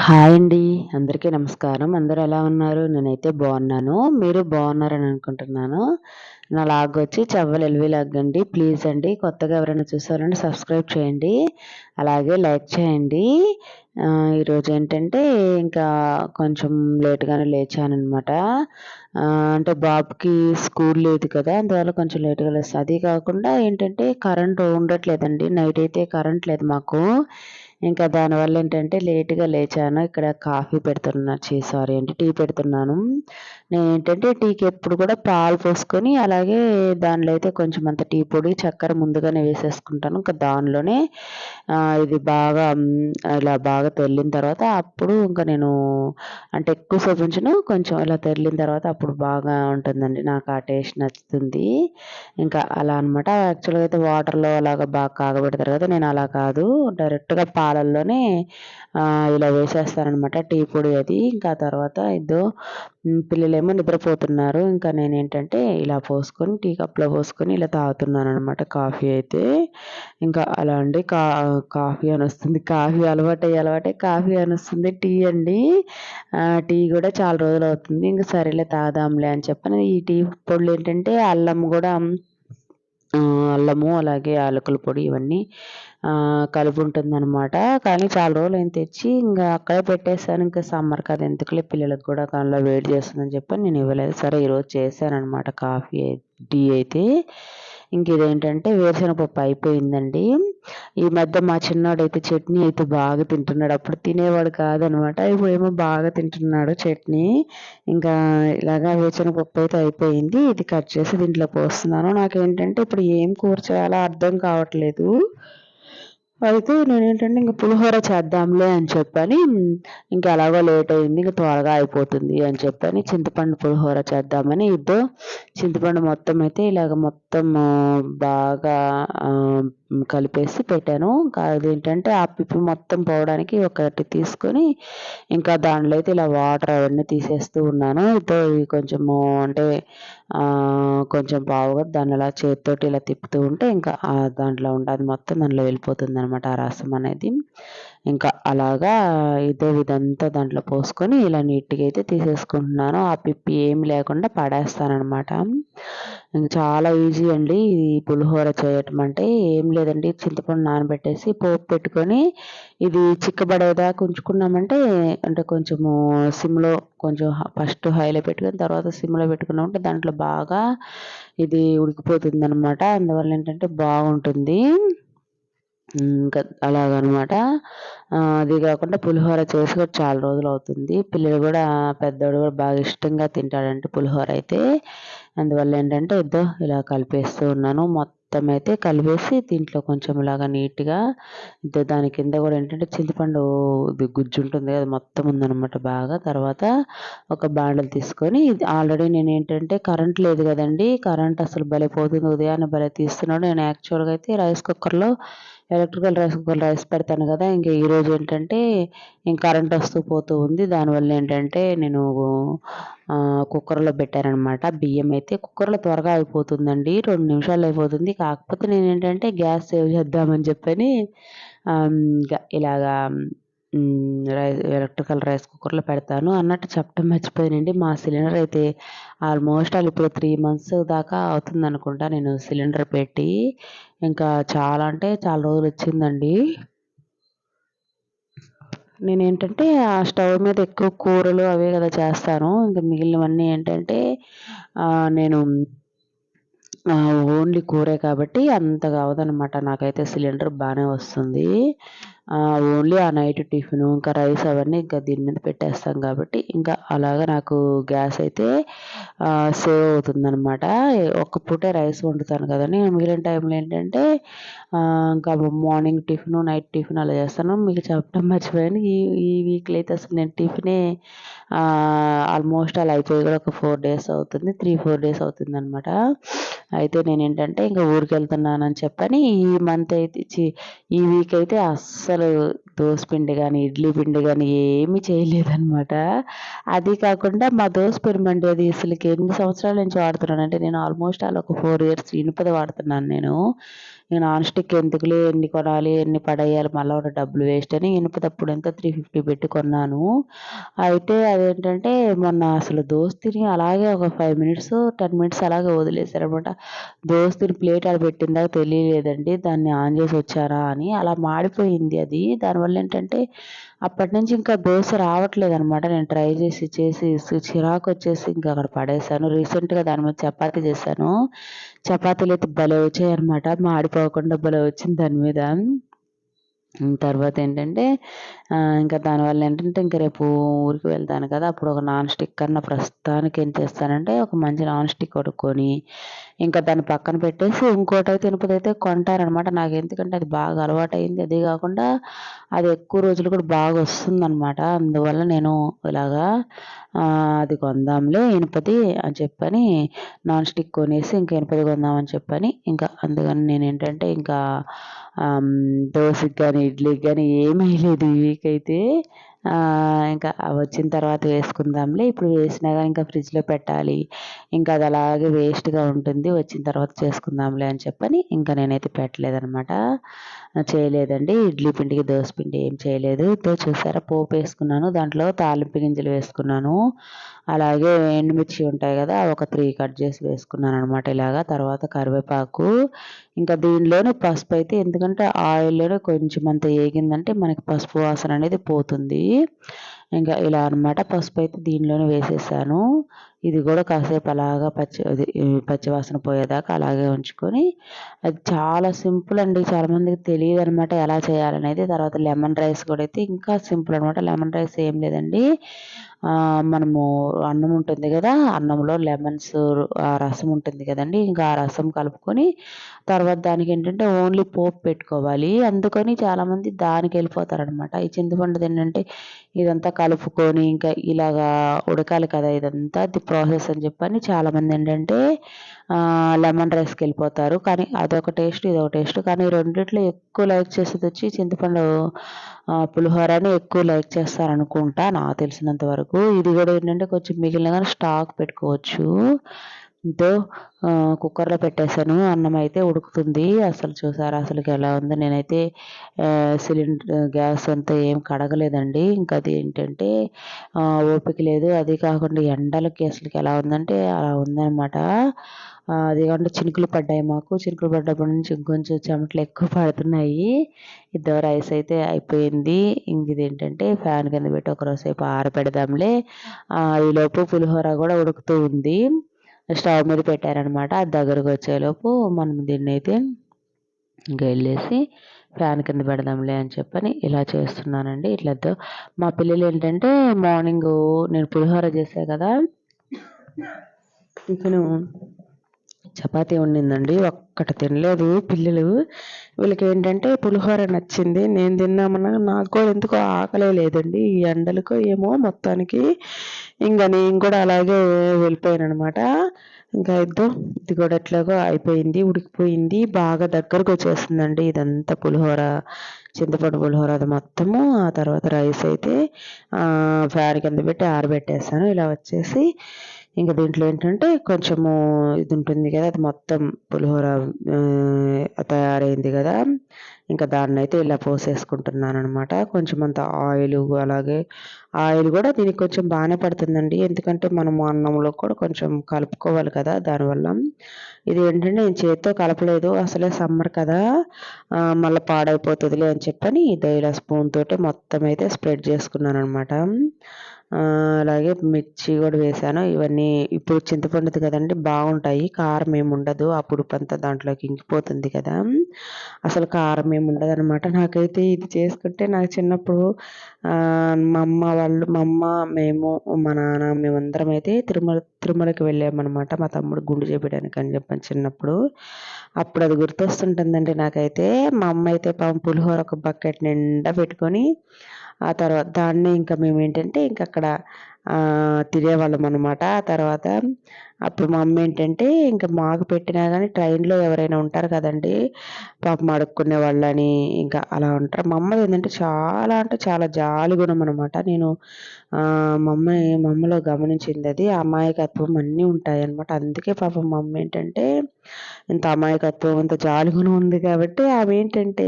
Hi అండి. అందరికీ నమస్కారం. అందరూ ఎలా ఉన్నారు? నేనైతే బాగున్నాను. మీరు బాగున్నారని అనుకుంటున్నాను. నా లాగ్ వచ్చి చవ్వలు ఎల్వి లాగ్ అండి. ప్లీజ్ అండి కొత్తగా ఎవరైనా చూసారంటే సబ్స్క్రైబ్ చేయండి. అలాగే లైక్ చేయండి. ఈరోజు ఏంటంటే ఇంకా కొంచెం లేట్గానే లేచాను అనమాట అంటే బాబుకి స్కూల్ లేదు కదా అందువల్ల కొంచెం లేట్గా లేస్తాను అది కాకుండా ఏంటంటే కరెంట్ ఉండట్లేదండి. నైట్ అయితే కరెంట్ లేదు మాకు. ఇంకా దానివల్ల ఏంటంటే లేట్గా లేచాను. ఇక్కడ కాఫీ పెడుతున్నా. చీ సారీ అంటే టీ పెడుతున్నాను. నేను ఏంటంటే టీకి ఎప్పుడు కూడా పాలు పోసుకొని అలాగే దానిలో అయితే కొంచెం అంత టీ పొడి చక్కెర ముందుగానే వేసేసుకుంటాను. ఇంకా దానిలోనే ఇది బాగా ఇలా బాగా తెల్లిన తర్వాత అప్పుడు ఇంకా నేను అంటే ఎక్కువ చూపించను కొంచెం ఇలా తెల్లిన తర్వాత అప్పుడు బాగా ఉంటుందండి. నాకు ఆ టేస్ట్ నచ్చుతుంది. ఇంకా అలా అనమాట యాక్చువల్గా అయితే వాటర్లో అలాగా బాగా కాగబెడతారు కదా నేను అలా కాదు. డైరెక్ట్గా పాలల్లోనే ఇలా వేసేస్తానమాట టీ పొడి అది. ఇంకా తర్వాత ఇదో పిల్లలేమో నిద్రపోతున్నారు. ఇంకా నేను ఏంటంటే ఇలా పోసుకొని టీ కప్లో పోసుకొని ఇలా తాగుతున్నాను అనమాట కాఫీ అయితే. ఇంకా అలా అండి కా కాఫీ అని వస్తుంది. కాఫీ అలవాటు అలవాటే కాఫీ అని వస్తుంది. టీ అండి. టీ కూడా చాలా రోజులు అవుతుంది ఇంకా సరేలే తాదాంలే అని చెప్పని ఈ టీ పొడులు ఏంటంటే అల్లం కూడా అల్లము అలాగే యాలకుల పొడి ఇవన్నీ కలిపి ఉంటుందన్నమాట కానీ చాలా రోజులు అయిన తెచ్చి ఇంకా అక్కడే పెట్టేశాను. ఇంకా సమ్మర్ కదా ఎందుకులే పిల్లలకు కూడా కళ్ళలో వేడి చేస్తుందని చెప్పి నేను ఇవ్వలేదు. సరే ఈరోజు చేశాను అనమాట కాఫీ టీ అయితే. ఇంక ఇదేంటంటే వేరుశనగపప్పు అయిపోయిందండి. ఈ మధ్య మా చిన్నోడైతే చట్నీ అయితే బాగా తింటున్నాడు. అప్పుడు తినేవాడు కాదనమాట. ఇప్పుడు ఏమో బాగా తింటున్నాడు చట్నీ. ఇంకా ఇలాగా వేరుశెనగపప్పు అయితే అయిపోయింది. ఇది కట్ చేసి దీంట్లో పోస్తున్నాను. నాకేంటంటే ఇప్పుడు ఏం కూర చేయాలో అర్థం కావట్లేదు. అయితే నేను ఏంటంటే ఇంక పులిహోర చేద్దాంలే అని చెప్పని ఇంకా ఎలాగో లేట్ అయింది ఇంకా త్వరగా అయిపోతుంది అని చెప్పని చింతపండు పులిహోర చేద్దామని ఇద్దరు చింతపండు మొత్తం అయితే ఇలాగ మొత్తం బాగా కలిపేసి పెట్టాను. అదేంటంటే ఆ పిప్పి మొత్తం పోవడానికి ఒకటి తీసుకొని ఇంకా దానిలో అయితే ఇలా వాటర్ అవన్నీ తీసేస్తూ ఉన్నాను. ఇదో కొంచెము అంటే కొంచెం పావుగా దాన్ని అలా చేతితోటి ఇలా తిప్పుతూ ఉంటే ఇంకా దాంట్లో ఉంటుంది మొత్తం దాంట్లో వెళ్ళిపోతుంది అనమాట ఆ రసం అనేది. ఇంకా అలాగా ఇదే విధంతా దాంట్లో పోసుకొని ఇలా నీట్గా అయితే తీసేసుకుంటున్నాను. ఆ పిప్పి ఏమి లేకుండా పడేస్తానమాట చాలా ఈజీ అండి ఈ పులిహోర చేయటం అంటే. ఏం లేదండి చింతపండు నానబెట్టేసి పోపు పెట్టుకొని ఇది చిక్కబడేదాకా ఉంచుకున్నామంటే అంటే కొంచెము సిమ్లో కొంచెం ఫస్ట్ హైలో పెట్టుకొని తర్వాత సిమ్లో పెట్టుకున్నామంటే దాంట్లో బాగా ఇది ఉడికిపోతుంది అనమాట అందువల్ల ఏంటంటే బాగుంటుంది. ఇంకా అలాగనమాట. అది కాకుండా పులిహోర చేసి కూడా చాలా రోజులు అవుతుంది. పిల్లలు కూడా పెద్దోడు కూడా బాగా ఇష్టంగా తింటాడంటే పులిహోర అయితే. అందువల్ల ఏంటంటే ఇద్దో ఇలా కలిపేస్తూ ఉన్నాను. మొత్తం అయితే కలిపేసి దీంట్లో కొంచెం ఇలాగా నీట్గా దాని కింద కూడా ఏంటంటే చింతపండు గుజ్జు ఉంటుంది కదా మొత్తం ఉందనమాట బాగా. తర్వాత ఒక బాండలు తీసుకొని ఆల్రెడీ నేను ఏంటంటే కరెంట్ లేదు కదండి. కరెంట్ అసలు భలే పోతుంది. ఉదయాన్నే భలే తీస్తున్నాడు. నేను యాక్చువల్గా అయితే రైస్ కుక్కర్లో ఎలక్ట్రికల్ రైస్ కుక్కర్ రైస్ పెడతాను కదా ఇంకా ఈరోజు ఏంటంటే ఇంక కరెంట్ వస్తూ పోతూ ఉంది. దానివల్ల ఏంటంటే నేను కుక్కర్లో పెట్టానమాట బియ్యం అయితే కుక్కర్లో త్వరగా అయిపోతుందండి. రెండు నిమిషాలు అయిపోతుంది. కాకపోతే నేను ఏంటంటే గ్యాస్ సేవ్ చేద్దామని చెప్పని ఇలాగా రైస్ ఎలక్ట్రికల్ రైస్ కుక్కర్లో పెడతాను. అన్నట్టు చెప్పడం మర్చిపోయానండి. మా సిలిండర్ అయితే ఆల్మోస్ట్ అది ఇప్పుడు త్రీ మంత్స్ దాకా అవుతుంది అనుకుంటా నేను సిలిండర్ పెట్టి. ఇంకా చాలా అంటే చాలా రోజులు వచ్చిందండి. నేను ఏంటంటే ఆ స్టవ్ మీద ఎక్కువ కూరలు అవే కదా చేస్తాను. ఇంకా మిగిలినవన్నీ ఏంటంటే నేను ఓన్లీ కూరే కాబట్టి అంతగా అవదనమాట. నాకైతే సిలిండర్ బాగానే వస్తుంది. ఓన్లీ ఆ నైట్ టిఫిన్ ఇంకా రైస్ అవన్నీ ఇంకా దీని మీద పెట్టేస్తాం కాబట్టి ఇంకా అలాగా నాకు గ్యాస్ అయితే సేవ్ అవుతుందనమాట ఒక్క పూటే రైస్ వండుతాను కదండి మిగిలిన టైంలో ఏంటంటే ఇంకా మార్నింగ్ టిఫిన్ నైట్ టిఫిన్ అలా చేస్తాను. మీకు చెప్పడం మర్చిపోయాను. ఈ ఈ వీక్లో అయితే అసలు నేను టిఫినే ఆల్మోస్ట్ అలా అయిపోయి కూడా ఒక ఫోర్ డేస్ అవుతుంది. త్రీ ఫోర్ డేస్ అవుతుంది అనమాట అయితే నేను ఏంటంటే ఇంకా ఊరికి వెళ్తున్నానని చెప్పని ఈ మంత్ అయితే ఈ వీక్ అయితే అస్సలు దోశ పిండి కానీ ఇడ్లీ పిండి కానీ ఏమీ చేయలేదనమాట అది కాకుండా మా దోశ పిండి అది అసలుకి ఎన్ని సంవత్సరాల నుంచి వాడుతున్నాను అంటే నేను ఆల్మోస్ట్ అలా ఒక ఫోర్ ఇయర్స్ ఇనుపది వాడుతున్నాను నేను. నేను నాన్ స్టిక్ ఎందుకులే? ఎన్ని కొనాలి? ఎన్ని పడేయాలి? మళ్ళీ ఒకటి డబ్బులు వేస్ట్ అని ఇనుప తప్పుడు ఎంత త్రీ ఫిఫ్టీ పెట్టి కొన్నాను. అయితే అదేంటంటే మొన్న అసలు దోస్తిని అలాగే ఒక ఫైవ్ మినిట్స్ టెన్ మినిట్స్ అలాగే వదిలేశారనమాట. దోస్తిని ప్లేట్ ఆడ పెట్టిందాక తెలియలేదండి. దాన్ని ఆన్ చేసి వచ్చారా అని అలా మాడిపోయింది అది. దానివల్ల ఏంటంటే అప్పటి నుంచి ఇంకా దోశ రావట్లేదు అనమాట నేను ట్రై చేసి చేసి చిరాకు వచ్చేసి ఇంకా అక్కడ పడేసాను రీసెంట్గా దాని మీద చపాతీ చేశాను. చపాతీలు అయితే భలే వచ్చాయి అనమాట మాడిపోకుండా భలే వచ్చింది దాని మీద. తర్వాత ఏంటంటే ఇంకా దానివల్ల ఏంటంటే ఇంక రేపు ఊరికి వెళ్తాను కదా అప్పుడు ఒక నాన్ స్టిక్ కన్నా ప్రస్తుతానికి ఏం చేస్తానంటే ఒక మంచి నాన్ స్టిక్ కొనుక్కొని ఇంకా దాన్ని పక్కన పెట్టేసి ఇంకోటైతే అయితే అయితే కొంటారనమాట నాకు ఎందుకంటే అది బాగా అలవాటు అయింది అదే కాకుండా అది ఎక్కువ రోజులు కూడా బాగా వస్తుందన్నమాట. అందువల్ల నేను ఇలాగా అది కొందాంలే ఇనుపది అని చెప్పని నాన్ స్టిక్ కొనేసి ఇంకా ఇనుపది కొందామని చెప్పని ఇంకా అందుకని నేను ఏంటంటే ఇంకా దోశకి కానీ ఇడ్లీకి కానీ ఏమీ లేదు వీక్ అయితే ఇంకా వచ్చిన తర్వాత వేసుకుందాంలే. ఇప్పుడు వేసినా కానీ ఇంకా ఫ్రిడ్జ్లో పెట్టాలి. ఇంకా అది అలాగే వేస్ట్గా ఉంటుంది. వచ్చిన తర్వాత చేసుకుందాంలే అని చెప్పని ఇంకా నేనైతే పెట్టలేదనమాట చేయలేదండి. ఇడ్లీ పిండికి దోశ పిండి ఏం చేయలేదు. ఇదో చూసారా పోపు వేసుకున్నాను. దాంట్లో తాలింపు గింజలు వేసుకున్నాను. అలాగే ఎండుమిర్చి ఉంటాయి కదా ఒక త్రీ కట్ చేసి వేసుకున్నాను అనమాట ఇలాగా. తర్వాత కరివేపాకు ఇంకా దీనిలోనే పసుపు అయితే ఎందుకంటే ఆయిల్లోనే కొంచెం అంత వేగిందంటే మనకి పసుపు వాసన అనేది పోతుంది. ఇంకా ఇలా అనమాట పసుపు అయితే దీనిలోనే వేసేసాను. ఇది కూడా కాసేపు అలాగా పచ్చి అది పచ్చివాసన పోయేదాకా అలాగే ఉంచుకొని అది చాలా సింపుల్ అండి. చాలామందికి తెలియదు అనమాట ఎలా చేయాలనేది. తర్వాత లెమన్ రైస్ కూడా అయితే ఇంకా సింపుల్ అనమాట లెమన్ రైస్ ఏం లేదండి. మనము అన్నం ఉంటుంది కదా అన్నంలో లెమన్స్ ఆ రసం ఉంటుంది కదండి. ఇంకా ఆ రసం కలుపుకొని తర్వాత దానికి ఏంటంటే ఓన్లీ పోపు పెట్టుకోవాలి. అందుకని చాలామంది దానికి వెళ్ళిపోతారనమాట ఈ చింతపండుది ఏంటంటే ఇదంతా కలుపుకొని ఇంకా ఇలాగా ఉడకాలి కదా ఇదంతా. ది ప్రాసెస్ అని చెప్పని చాలామంది ఏంటంటే లెమన్ రైస్కి వెళ్ళిపోతారు. కానీ అదొక టేస్ట్ ఇదొక టేస్ట్. కానీ రెండిట్లో ఎక్కువ లైక్ చేసేది వచ్చి చింతపండు పులిహోరని ఎక్కువ లైక్ చేస్తారనుకుంటా నాకు తెలిసినంత వరకు. ఇది కూడా ఏంటంటే కొంచెం మిగిలిన కానీ స్టాక్ పెట్టుకోవచ్చు. తో కుక్కర్లో పెట్టేశాను. అన్నం అయితే ఉడుకుతుంది. అసలు చూసారా? అసలుకి ఎలా ఉంది? నేనైతే సిలిండర్ గ్యాస్ అంతా ఏం కడగలేదండి. ఇంకా అది ఏంటంటే ఓపిక లేదు. అది కాకుండా ఎండలకి అసలుకి ఎలా ఉందంటే అలా ఉందన్నమాట. అది కాకుండా చినుకులు పడ్డాయి మాకు. చినుకులు పడ్డప్పటి నుంచి ఇంకొంచెం చెమటలు ఎక్కువ పడుతున్నాయి. ఇద్దరు రైస్ అయితే అయిపోయింది. ఇంక ఇదేంటంటే ఏంటంటే ఫ్యాన్ కింద పెట్టి ఒకరోజు సేపు ఆరబెడదాంలే. ఈలోపు పులిహోర కూడా ఉడుకుతూ ఉంది. స్టవ్ మీద పెట్టారనమాట. అది దగ్గరకు వచ్చేలోపు మనం దీన్ని అయితే ఇంకా వెళ్ళేసి ఫ్యాన్ కింద పెడదాంలే అని చెప్పని ఇలా చేస్తున్నానండి. ఇట్లా మా పిల్లలు ఏంటంటే మార్నింగ్ నేను పులిహోర చేసా కదా టిఫిన్ చపాతీ వండిందండి ఒక్కటి తినలేదు. పిల్లలు వీళ్ళకి ఏంటంటే పులిహోర నచ్చింది నేను తిన్నామన్నా నాకు కూడా ఎందుకో ఆకలే లేదండి. ఈ ఎండలకు ఏమో మొత్తానికి ఇంకా నేను కూడా అలాగే వెళ్ళిపోయాను అనమాట ఇంకా ఇద్దో ఇది కూడా ఎట్లాగో అయిపోయింది ఉడికిపోయింది బాగా దగ్గరకు వచ్చేస్తుందండి ఇదంతా పులిహోర చింతపండు పులిహోర అది మొత్తము. ఆ తర్వాత రైస్ అయితే ఫ్యాన్ కింద పెట్టి ఆరబెట్టేస్తాను ఇలా వచ్చేసి ఇంకా దీంట్లో ఏంటంటే కొంచెము ఇది ఉంటుంది కదా అది మొత్తం పులిహోర తయారైంది కదా. ఇంకా దాన్ని అయితే ఇలా పోసేసుకుంటున్నాను అనమాట కొంచెం అంత ఆయిల్ అలాగే ఆయిల్ కూడా దీనికి కొంచెం బాగానే పడుతుందండి. ఎందుకంటే మనం అన్నంలో కూడా కొంచెం కలుపుకోవాలి కదా దానివల్ల. ఇది ఏంటంటే నేను చేతితో కలపలేదు అసలే సమ్మర్ కదా మళ్ళీ పాడైపోతుందిలే అని చెప్పని ఇది ఇలా స్పూన్ తోటి మొత్తం అయితే స్ప్రెడ్ చేసుకున్నాను అనమాట అలాగే మిర్చి కూడా వేసాను. ఇవన్నీ ఇప్పుడు చింతపండుది కదండి బాగుంటాయి. కారం ఏమి ఉండదు. ఆ పులుపు దాంట్లోకి ఇంకిపోతుంది కదా. అసలు కారం ఏమి ఉండదు అనమాట నాకైతే ఇది చేసుకుంటే నాకు చిన్నప్పుడు మా అమ్మ వాళ్ళు మా అమ్మ మేము మా నాన్న మేమందరం అయితే తిరుమల తిరుమలకి వెళ్ళామన్నమాట. మా తమ్ముడు గుండు చేపించడానికి అని చెప్పని చిన్నప్పుడు. అప్పుడు అది గుర్తొస్తుంటుందండి నాకైతే. మా అమ్మ అయితే పాపం పులిహోర ఒక బకెట్ నిండా పెట్టుకొని ఆ తర్వాత దాన్ని ఇంకా మేము ఏంటంటే ఇంక అక్కడ తినేవాళ్ళం అనమాట తర్వాత అప్పుడు మా అమ్మ ఏంటంటే ఇంకా మాకు పెట్టినా కానీ ట్రైన్లో ఎవరైనా ఉంటారు కదండి పాపం అడుక్కునే వాళ్ళని ఇంకా అలా ఉంటారు. మా అమ్మది ఏంటంటే చాలా అంటే చాలా జాలి గుణం అనమాట నేను మా అమ్మ మా అమ్మలో గమనించింది అది. అమాయకత్వం అన్నీ ఉంటాయి అనమాట అందుకే పాపం మా అమ్మ ఏంటంటే ఇంత అమాయకత్వం ఇంత జాలి గుణం ఉంది కాబట్టి ఆమె ఏంటంటే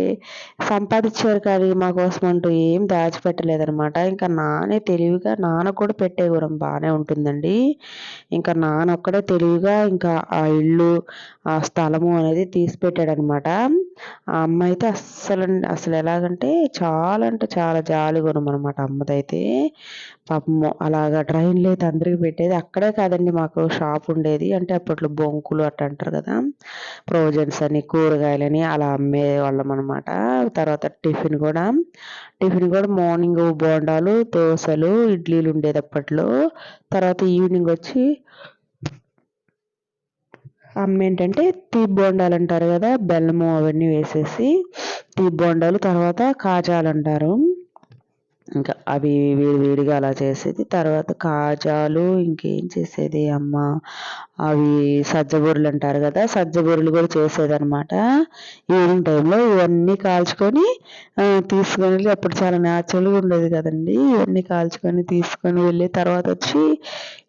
సంపాదించారు కానీ మా కోసం అంటూ ఏం దాచిపెట్టలేదనమాట ఇంకా నానే తెలివిగా నాన్న కూడా పెట్టే గుణం బాగానే ఉంటుందండి. ఇంకా నాన్న ఒక్కడే తెలివిగా ఇంకా ఆ ఇల్లు ఆ స్థలము అనేది తీసి పెట్టాడనమాట ఆ అమ్మ అయితే అస్సలు అసలు ఎలాగంటే చాలా అంటే చాలా జాలి గుణం అనమాట అమ్మదైతే. పాపము అలాగా ట్రైన్లు అయితే అందరికి పెట్టేది అక్కడే కాదండి మాకు షాప్ ఉండేది. అంటే అప్పట్లో బొంకులు అట్ట అంటారు కదా ప్రొవిజన్స్ అని కూరగాయలని అలా అమ్మే వాళ్ళం అనమాట తర్వాత టిఫిన్ కూడా టిఫిన్ కూడా మార్నింగ్ బోండాలు దోశలు ఇడ్లీలు ఉండేది అప్పట్లో. తర్వాత ఈవినింగ్ వచ్చి అమ్మ ఏంటంటే తీపి బోండాలు అంటారు కదా బెల్లము అవన్నీ వేసేసి తీపి బోండాలు తర్వాత కాజాలు అంటారు ఇంకా అవి వేడి వేడిగా అలా చేసేది. తర్వాత కాజాలు ఇంకేం చేసేది అమ్మ? అవి సజ్జబూరలు అంటారు కదా సజ్జబూరలు కూడా చేసేదనమాట ఈవినింగ్ టైంలో ఇవన్నీ కాల్చుకొని తీసుకొని వెళ్ళి అప్పుడు చాలా న్యాచురల్గా ఉండేది కదండి. ఇవన్నీ కాల్చుకొని తీసుకొని వెళ్ళి తర్వాత వచ్చి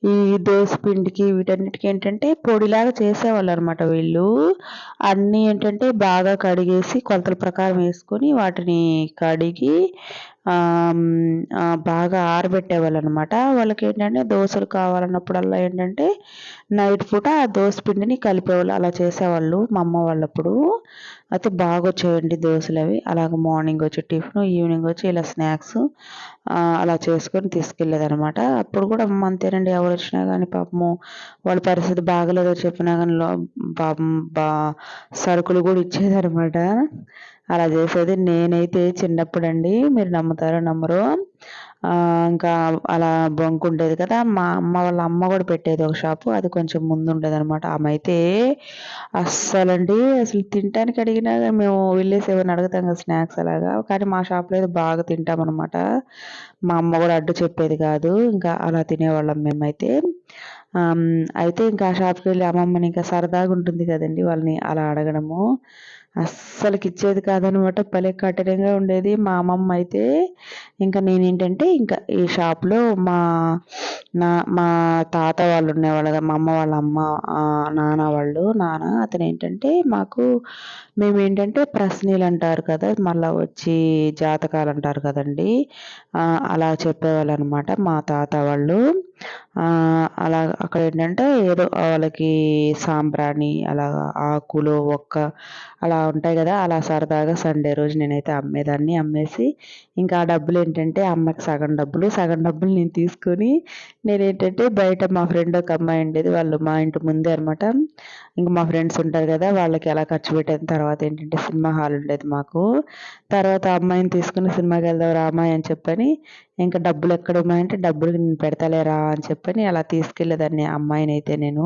ఈ దోశ పిండికి వీటన్నిటికి ఏంటంటే పొడిలాగా చేసేవాళ్ళు అనమాట వీళ్ళు. అన్నీ ఏంటంటే బాగా కడిగేసి కొలతల ప్రకారం వేసుకొని వాటిని కడిగి బాగా ఆరబెట్టేవాళ్ళు అనమాట వాళ్ళకి ఏంటంటే దోశలు కావాలన్నప్పుడల్లా ఏంటంటే నైట్ పూట ఆ దోశ పిండిని కలిపేవాళ్ళు. అలా చేసేవాళ్ళు మా అమ్మ వాళ్ళప్పుడు. అయితే బాగా వచ్చేయండి దోశలు అవి. అలాగ మార్నింగ్ వచ్చి టిఫిన్ ఈవినింగ్ వచ్చి ఇలా స్నాక్స్ అలా చేసుకొని తీసుకెళ్ళేది అనమాట అప్పుడు కూడా అమ్మ అంతేనండి ఎవరు వచ్చినా కానీ పాపము వాళ్ళ పరిస్థితి బాగలేదో చెప్పినా కానీ పాపం బా సరుకులు కూడా ఇచ్చేదనమాట అలా చేసేది నేనైతే చిన్నప్పుడు అండి మీరు నమ్ముతారో నమ్మరో. ఇంకా అలా బొంకు ఉండేది కదా మా అమ్మ వాళ్ళ అమ్మ కూడా పెట్టేది ఒక షాపు అది కొంచెం ముందు ఉండేది అనమాట ఆమె అయితే అస్సలండి అసలు తినటానికి అడిగినా మేము వెళ్ళేసి ఏమైనా అడుగుతాం కదా స్నాక్స్ అలాగా కానీ మా షాప్లో అయితే బాగా తింటాం అనమాట మా అమ్మ కూడా అడ్డు చెప్పేది కాదు ఇంకా అలా తినేవాళ్ళం మేమైతే. అయితే ఇంకా ఆ షాప్కి వెళ్ళి అమ్మమ్మని ఇంకా సరదాగా ఉంటుంది కదండి వాళ్ళని అలా అడగడము. అస్సలకి ఇచ్చేది కాదనమాట. భలే కఠినంగా ఉండేది మా అమ్మమ్మ అయితే. ఇంకా నేనేంటంటే ఇంకా ఈ షాప్లో మా నా మా తాత వాళ్ళు ఉండేవాళ్ళు కదా మా అమ్మ వాళ్ళ అమ్మ నాన్న వాళ్ళు నాన్న అతను ఏంటంటే మాకు మేము ఏంటంటే ప్రశ్నలు అంటారు కదా మళ్ళీ వచ్చి జాతకాలు అంటారు కదండి అలా చెప్పేవాళ్ళు అనమాట మా తాత వాళ్ళు. అలా అక్కడ ఏంటంటే ఏదో వాళ్ళకి సాంబ్రాణి అలా ఆకులు ఒక్క అలా ఉంటాయి కదా అలా సరదాగా సండే రోజు నేనైతే అమ్మేదాన్ని అమ్మేసి ఇంకా ఆ డబ్బులు ఏంటంటే అమ్మకి సగం డబ్బులు సగం డబ్బులు నేను తీసుకొని నేను ఏంటంటే బయట మా ఫ్రెండ్ ఒక అమ్మాయి ఉండేది వాళ్ళు మా ఇంటి ముందే అనమాట ఇంకా మా ఫ్రెండ్స్ ఉంటారు కదా వాళ్ళకి ఎలా ఖర్చు పెట్టిన తర్వాత ఏంటంటే సినిమా హాల్ ఉండేది మాకు. తర్వాత అమ్మాయిని తీసుకుని సినిమాకి వెళ్దాం రా అమ్మాయి అని చెప్పని ఇంకా డబ్బులు ఎక్కడ ఉన్నాయంటే డబ్బులు నేను పెడతలేరా అని చెప్పని అలా తీసుకెళ్ళేదాన్ని అమ్మాయిని అయితే నేను.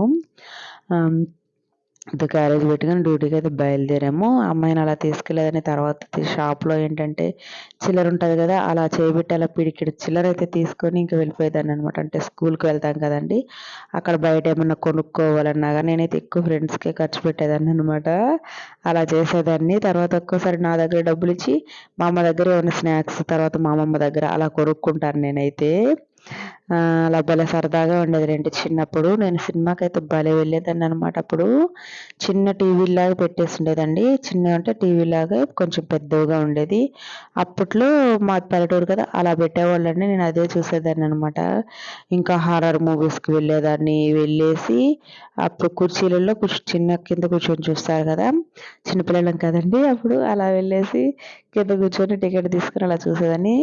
అయితే క్యారేజ్ పెట్టుకుని డ్యూటీకి అయితే బయలుదేరాము. అమ్మాయిని అలా తీసుకెళ్ళేదని తర్వాత షాప్లో ఏంటంటే చిల్లర ఉంటుంది కదా అలా చేయబెట్టి అలా పిడికిడి చిల్లర అయితే తీసుకొని ఇంకా వెళ్ళిపోయేదాన్ని అనమాట అంటే స్కూల్కి వెళ్తాం కదండి అక్కడ బయట ఏమన్నా కొనుక్కోవాలన్నా కానీ నేనైతే ఎక్కువ ఫ్రెండ్స్కే ఖర్చు పెట్టేదాన్ని అనమాట అలా చేసేదాన్ని. తర్వాత ఒక్కోసారి నా దగ్గర డబ్బులు ఇచ్చి మా అమ్మ దగ్గర ఏమైనా స్నాక్స్ తర్వాత మా అమ్మమ్మ దగ్గర అలా కొనుక్కుంటాను నేనైతే. అలా భలే సరదాగా ఉండేది రెండు చిన్నప్పుడు నేను సినిమాకి అయితే భలే వెళ్ళేదాన్ని అనమాట అప్పుడు చిన్న టీవీలాగా పెట్టేసి ఉండేదండి చిన్న అంటే టీవీలాగా కొంచెం పెద్దగా ఉండేది. అప్పట్లో మా పల్లెటూరు కదా అలా పెట్టేవాళ్ళండి. నేను అదే చూసేదాన్ని అనమాట ఇంకా హారర్ మూవీస్కి వెళ్ళేదాన్ని. వెళ్ళేసి అప్పుడు కుర్చీలలో చిన్న కింద కూర్చొని చూస్తారు కదా చిన్నపిల్లలం కదండి. అప్పుడు అలా వెళ్ళేసి కింద కూర్చొని టికెట్ తీసుకుని అలా చూసేదాన్ని.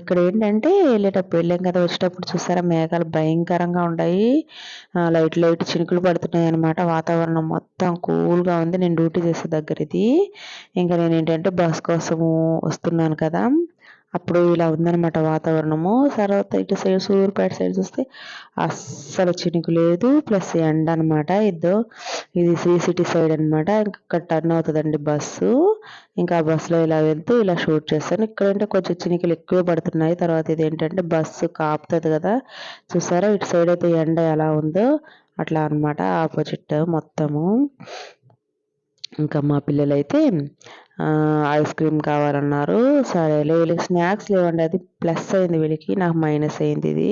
ఇక్కడ ఏంటంటే వెళ్ళేటప్పుడు వెళ్ళాం కదా వచ్చేటప్పుడు చూసారా? మేఘాలు భయంకరంగా ఉన్నాయి లైట్ లైట్ చినుకులు పడుతున్నాయి అనమాట వాతావరణం మొత్తం కూల్గా ఉంది. నేను డ్యూటీ చేసే దగ్గర ఇది ఇంకా నేను ఏంటంటే బస్ కోసము వస్తున్నాను కదా. అప్పుడు ఇలా ఉందన్నమాట వాతావరణము. తర్వాత ఇటు సైడ్ సూర్యుపేట సైడ్ చూస్తే అస్సలు చినుకు లేదు. ప్లస్ ఎండ అనమాట ఇద్దో ఇది శ్రీ సిటీ సైడ్ అనమాట ఇక్కడ టర్న్ అవుతుందండి బస్సు. ఇంకా బస్సులో ఇలా వెళ్తూ ఇలా షూట్ చేస్తాను. ఇక్కడ అంటే కొంచెం చినుకులు ఎక్కువ పడుతున్నాయి. తర్వాత ఇది ఏంటంటే బస్సు కాపుతుంది కదా. చూసారా? ఇటు సైడ్ అయితే ఎండ ఎలా ఉందో. అట్లా అనమాట ఆపోజిట్ మొత్తము. ఇంకా మా పిల్లలైతే ఐస్ క్రీమ్ కావాలన్నారు. సరేలే వీళ్ళకి స్నాక్స్ లేవండి. అది ప్లస్ అయింది వీళ్ళకి నాకు మైనస్ అయింది ఇది.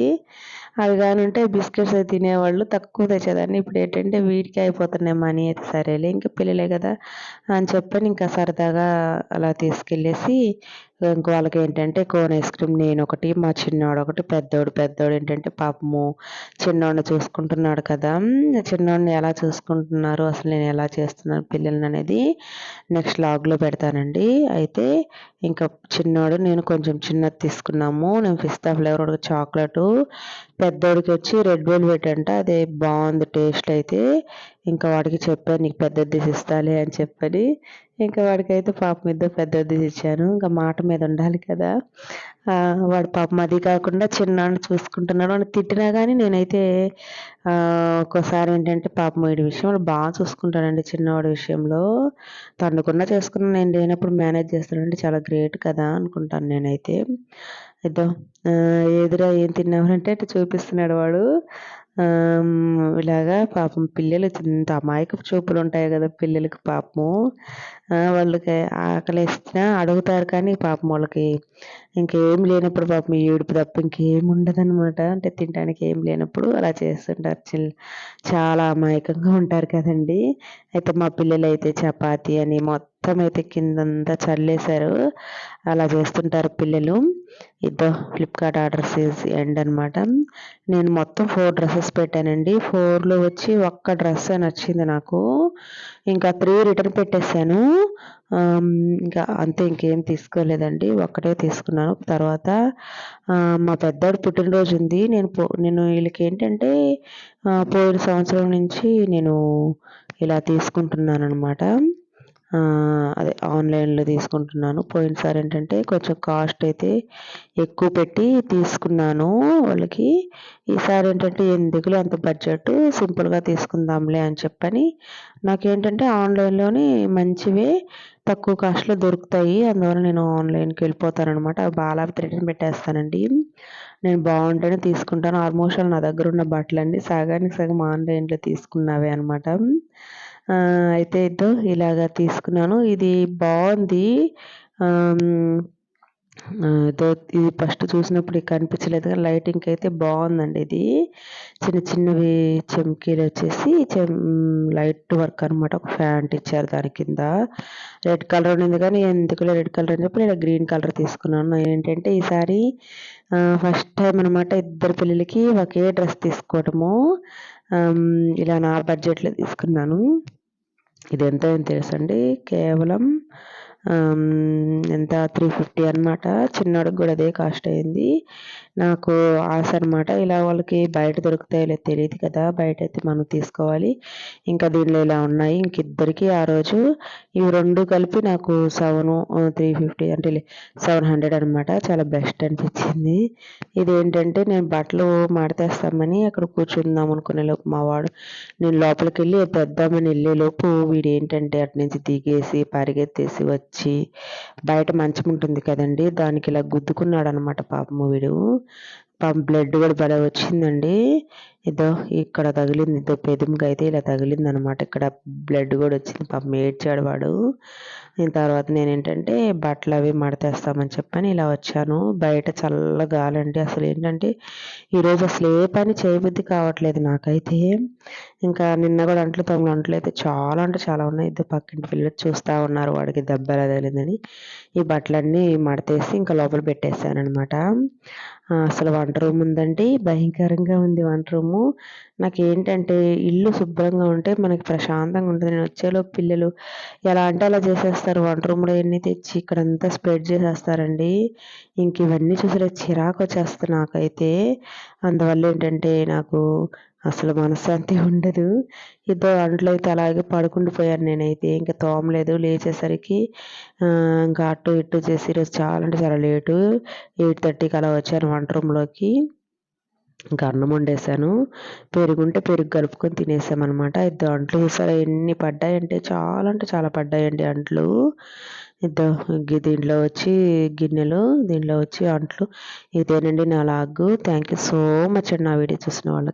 అవి కానుంటే బిస్కెట్స్ అయితే తినేవాళ్ళు తక్కువ తెచ్చేదాన్ని. ఇప్పుడు ఏంటంటే వీటికి అయిపోతున్నాయి మనీ అయితే. సరేలే ఇంకా పిల్లలే కదా అని చెప్పని ఇంకా సరదాగా అలా తీసుకెళ్ళేసి ఇంక వాళ్ళకి ఏంటంటే కోన్ ఐస్ క్రీమ్ నేను ఒకటి మా చిన్నవాడు ఒకటి పెద్దోడు పెద్దోడు ఏంటంటే పాపము చిన్నవాడిని చూసుకుంటున్నాడు కదా. చిన్నవాడిని ఎలా చూసుకుంటున్నారు అసలు నేను ఎలా చేస్తున్నాను పిల్లల్ని అనేది నెక్స్ట్ లాగ్లో పెడతానండి. అయితే ఇంకా చిన్నోడు నేను కొంచెం చిన్నది తీసుకున్నాము. నేను పిస్తా ఫ్లేవర్ ఒక చాక్లెట్. పెద్దోడికి వచ్చి రెడ్ వెల్వెట్ అంట అదే బాగుంది టేస్ట్ అయితే. ఇంకా వాడికి చెప్పాను నీకు పెద్ద దిశ ఇస్తాలే అని చెప్పని ఇంకా వాడికైతే పాపం ఇద్దరు పెద్దది ఇచ్చాను. ఇంకా మాట మీద ఉండాలి కదా. వాడు పాపం అది కాకుండా చిన్నాన్ని చూసుకుంటున్నాడు. అని తిట్టినా కానీ నేనైతే ఒక్కోసారి ఏంటంటే పాపం వీడి విషయంలో బాగా చూసుకుంటానండి చిన్నవాడి విషయంలో. తండుకున్నా చేసుకున్నా నేను లేనప్పుడు మేనేజ్ చేస్తానంటే చాలా గ్రేట్ కదా అనుకుంటాను నేనైతే. ఇద్దాం ఎదురా ఏం తిన్నామంటే చూపిస్తున్నాడు వాడు. ఇలాగా పాపం పిల్లలు ఇంత అమాయకపు చూపులు ఉంటాయి కదా పిల్లలకి పాపము. వాళ్ళకి ఆకలిస్తున్నా అడుగుతారు కానీ పాపం వాళ్ళకి ఇంకేం లేనప్పుడు పాపం ఏడుపు తప్ప ఇంకేం ఉండదన్నమాట. అంటే తినడానికి ఏం లేనప్పుడు అలా చేస్తుంటారు. చిల్ చాలా అమాయకంగా ఉంటారు కదండి. అయితే మా పిల్లలు అయితే చపాతి అని మొత్తం మొత్తం అయితే కిందంతా చల్లేశారు. అలా చేస్తుంటారు పిల్లలు. ఇదో ఫ్లిప్కార్ట్ ఆర్డర్స్ ఎండ్ అనమాట నేను మొత్తం ఫోర్ డ్రెస్సెస్ పెట్టానండి. ఫోర్లో వచ్చి ఒక్క డ్రెస్ నచ్చింది నాకు. ఇంకా త్రీ రిటర్న్ పెట్టేశాను. ఇంకా అంతే ఇంకేం తీసుకోలేదండి. ఒక్కటే తీసుకున్నాను. తర్వాత మా పెద్దోడు పుట్టినరోజు ఉంది. నేను పో నేను వీళ్ళకి ఏంటంటే పోయిన సంవత్సరం నుంచి నేను ఇలా తీసుకుంటున్నాను అనమాట అదే ఆన్లైన్లో తీసుకుంటున్నాను. పోయినసారి ఏంటంటే కొంచెం కాస్ట్ అయితే ఎక్కువ పెట్టి తీసుకున్నాను వాళ్ళకి. ఈసారి ఏంటంటే ఎందుకులే అంత బడ్జెట్ సింపుల్గా తీసుకుందాంలే అని చెప్పని నాకేంటంటే ఆన్లైన్లోని మంచివే తక్కువ కాస్ట్లో దొరుకుతాయి. అందువల్ల నేను ఆన్లైన్కి వెళ్ళిపోతాను అనమాట అవి బాగా రిటర్న్ పెట్టేస్తానండి. నేను బాగుంటేనే తీసుకుంటాను. ఆల్మోస్ట్ నా దగ్గర ఉన్న బట్టలన్నీ సగానికి సగం ఆన్లైన్లో తీసుకున్నవే అనమాట అయితే ఇద్దో ఇలాగా తీసుకున్నాను. ఇది బాగుంది. ఇది ఫస్ట్ చూసినప్పుడు కనిపించలేదు కానీ లైటింగ్కి అయితే బాగుందండి ఇది. చిన్న చిన్నవి చెమ్కీలు వచ్చేసి చెమ్ లైట్ వర్క్ అనమాట ఒక ఫ్యాంట్ ఇచ్చారు దాని కింద. రెడ్ కలర్ ఉంది కానీ ఎందుకు రెడ్ కలర్ అని చెప్పి నేను గ్రీన్ కలర్ తీసుకున్నాను. ఏంటంటే ఈసారి ఫస్ట్ టైం అనమాట ఇద్దరు పిల్లలకి ఒకే డ్రెస్ తీసుకోవటము ఇలా నా బడ్జెట్లో తీసుకున్నాను. ఇది ఎంత తెలుసండి? కేవలం ఎంత త్రీ ఫిఫ్టీ అనమాట చిన్నోడికి కూడా అదే కాస్ట్ అయింది. నాకు ఆశ అనమాట ఇలా వాళ్ళకి బయట దొరుకుతాయో లేదు తెలియదు కదా బయట అయితే మనం తీసుకోవాలి. ఇంకా దీనిలో ఇలా ఉన్నాయి. ఇంక ఇద్దరికి ఆ రోజు ఇవి రెండు కలిపి నాకు సెవెన్ త్రీ ఫిఫ్టీ అంటే సెవెన్ హండ్రెడ్ అనమాట చాలా బెస్ట్ అనిపించింది. ఇదేంటంటే నేను బట్టలు మాడతేస్తామని అక్కడ కూర్చుందాం అనుకునే లోపు మా వాడు నేను లోపలికి వెళ్ళి తెద్దామని వెళ్ళే లోపు వీడు ఏంటంటే అటు నుంచి దిగేసి పరిగెత్తేసి వచ్చి బయట మంచం ఉంటుంది కదండి దానికి ఇలా గుద్దుకున్నాడు అనమాట పాపము వీడు. పాపం బ్లడ్ కూడా భలే వచ్చిందండి. ఇదో ఇక్కడ తగిలింది ఇదో పెదుముకి అయితే ఇలా తగిలింది అనమాట ఇక్కడ బ్లడ్ కూడా వచ్చింది పాపం ఏడ్చాడు వాడు. తర్వాత నేను ఏంటంటే బట్టలు అవి మడతేస్తామని చెప్పని ఇలా వచ్చాను. బయట చల్ల గాలండి అసలు ఏంటంటే ఈరోజు అసలు ఏ పని చేయబుద్ధి కావట్లేదు నాకైతే. ఇంకా నిన్న కూడా అంట్లు తొమ్మిది అంట్లు అయితే చాలా అంటే చాలా ఉన్నాయి. ఇద్దరు పక్కింటి పిల్లలు చూస్తూ ఉన్నారు వాడికి దెబ్బ తగిలిందని. ఈ బట్టలన్నీ మడతేసి ఇంకా లోపల పెట్టేశాను అనమాట అసలు వంట రూమ్ ఉందండి. భయంకరంగా ఉంది వంట రూమ్. నాకు ఏంటంటే ఇల్లు శుభ్రంగా ఉంటే మనకి ప్రశాంతంగా ఉంటుంది. నేను వచ్చేలోపు పిల్లలు ఎలా అంటే అలా చేసేస్తారు. వంట రూమ్లో ఎన్ని తెచ్చి ఇక్కడంతా స్ప్రెడ్ చేసేస్తారండి. ఇంక ఇవన్నీ చూసారా చిరాకు వచ్చేస్తుంది నాకైతే. అందువల్ల ఏంటంటే నాకు అసలు మనశ్శాంతి ఉండదు. ఇద్దరు అంట్లో అయితే అలాగే పడుకుండిపోయాను నేనైతే. ఇంకా తోమలేదు. లేచేసరికి ఇంకా అటు ఇటు చేసి ఈరోజు చాలా అంటే చాలా లేటు. ఎయిట్ థర్టీకి అలా వచ్చాను వంట రూమ్లోకి. ఇంకా అన్నం వండేసాను. పెరుగుంటే పెరుగు కలుపుకొని తినేసామన్నమాట. ఇద్దరు అంట్లు చూసారా ఎన్ని పడ్డాయంటే చాలా అంటే చాలా పడ్డాయండి అంట్లు. ఇద్దరు దీంట్లో వచ్చి గిన్నెలు దీంట్లో వచ్చి అంట్లు. ఇదేనండి నా vlog. Thank you so much అండి నా వీడియో చూసిన వాళ్ళకి.